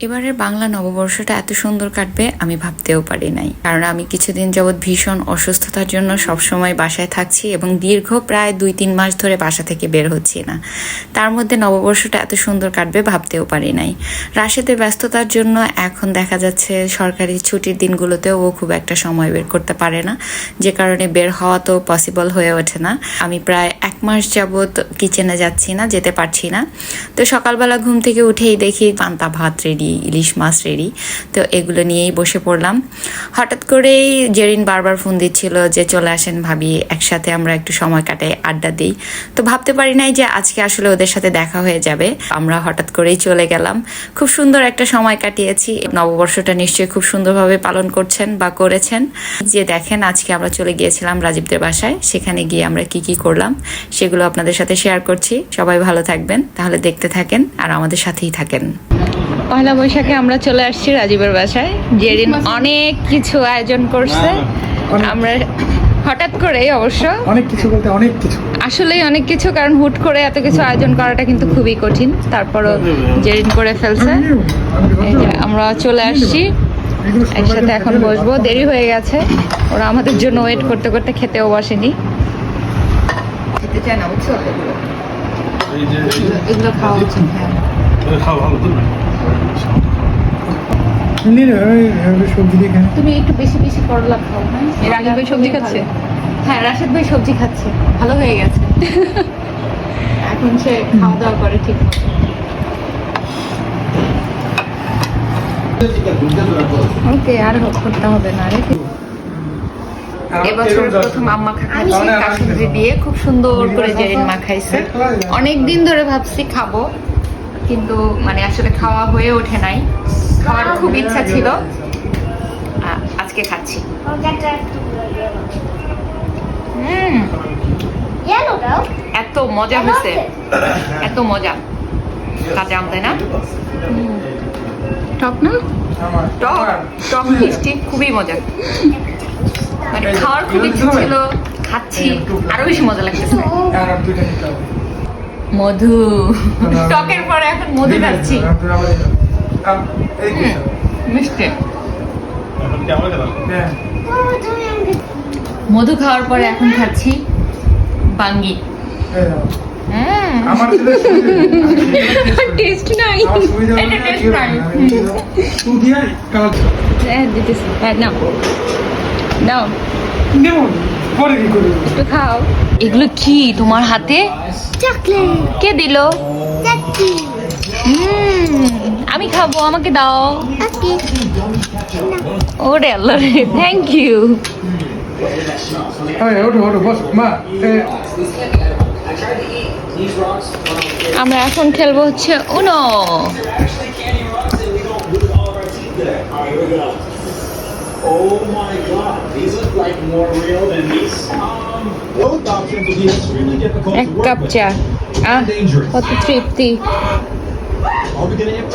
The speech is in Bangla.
এবারের বাংলা নববর্ষটা এত সুন্দর কাটবে আমি ভাবতেও পারি নাই। কারণ আমি কিছুদিন যাবৎ ভীষণ অসুস্থতার জন্য সবসময় বাসায় থাকছি এবং দীর্ঘ প্রায় দুই তিন মাস ধরে বাসা থেকে বের হচ্ছি না। তার মধ্যে নববর্ষটা এত সুন্দর কাটবে ভাবতেও পারি নাই। রাশেদের ব্যস্ততার জন্য এখন দেখা যাচ্ছে সরকারি ছুটির দিনগুলোতেও ও খুব একটা সময় বের করতে পারে না। যে কারণে বের হওয়া তো পসিবল হয়ে ওঠে না। আমি প্রায় এক মাস যাবৎ কিচেনে যাচ্ছি না, যেতে পারছি না। তো সকালবেলা ঘুম থেকে উঠেই দেখি পান্তা ভাত রেডি ইলিশ মাছ রেডি তো এগুলো নিয়েই বসে পড়লাম। হঠাৎ করেই জেরিন বারবার ফোন দিচ্ছিল যে, চলে আসেন ভাবি, একসাথে আমরা একটু সময় কাটাই, আড্ডা দিই। তো ভাবতে পারি নাই যে, আজকে আসলে ওদের সাথে দেখা হয়ে যাবে। আমরা হঠাৎ করেই চলে গেলাম। খুব সুন্দর একটা সময় কাটিয়েছি। নববর্ষটা নিশ্চয়ই খুব সুন্দরভাবে পালন করছেন বা করেছেন। যে দেখেন, আজকে আমরা চলে গিয়েছিলাম রাজীবদের বাসায়। সেখানে গিয়ে আমরা কি কি করলাম, সেগুলো আপনাদের সাথে শেয়ার করছি। সবাই ভালো থাকবেন। তাহলে দেখতে থাকেন আর আমাদের সাথেই থাকেন। পয়লা বৈশাখে আমরা চলে আসছি রাজীবের বাসায়। যেদিন অনেক কিছু আয়োজন করছে। আমরা হঠাৎ করে অবশ্য অনেক কিছু বলতে অনেক কিছু। আসলেই অনেক কিছু কারণ হুট করে এত কিছু আয়োজন করাটা কিন্তু খুবই কঠিন। তারপরও জেরিন করে ফেলছে আমরা চলে আসছি। একসাথে এখন বসবো। দেরি হয়ে গেছে। ওরা আমাদের জন্য ওয়েট করতে করতে খেতেও বসেনি। খেতে চায় না বুঝছ? এগুলো খাওয়া উচিত হ্যাঁ। খাওয়া ভালো তুমি একটু বেশি বেশি করলা খাও হ্যাঁ? রাশিদ ভাই সবজি খাচ্ছে? হ্যাঁ রাশেদ ভাই সবজি খাচ্ছে। ভালো হয়ে গেছে। এখন সে খাওয়া দাওয়া করে ঠিক মতো। ওকে আর করতে হবে না রে। এবছর প্রথম আম্মা খাচ্ছে দিয়ে খুব। সুন্দর করে জেরিন মা খাইছে। অনেক দিন ধরে ভাবছি খাব। কিন্তু মানে আসলে খাওয়া হয়ে ওঠে নাই। খাওয়ার খুব ইচ্ছা ছিল। আজকে খাচ্ছি। এত মজা হয়েছে। এত মজা। কাঁচা আম তাই না? টক না? টক। টক মিষ্টি, খুবই মজা। মানে খাওয়ার খুব ইচ্ছে ছিল। খাচ্ছি। আরও বেশি মজা লাগতেছে। মধু। টকের পরে এখন মধু খাচ্ছি। মিষ্টি। দাও হ্যাঁ, মধু খাওয়ার পরে এখন খাচ্ছি বাঙ্গি। সুবিধা- টেস্ট নাই। এটা না, টেস্ট নাই। হবে? নাও নাও পরে কি করবি? একটু খাও। এগুলো কি তোমার হাতে. কে দিল? আমি খাব আমাকে দাও. ওরে আল্লাহ রে থ্যাংক ইউ আমরা এখন খেলব হচ্ছে Uno oh my god, these look like more real than these um, both options would be extremely difficult to work with. Ek kapcha. Ah, 43.50. I'll be getting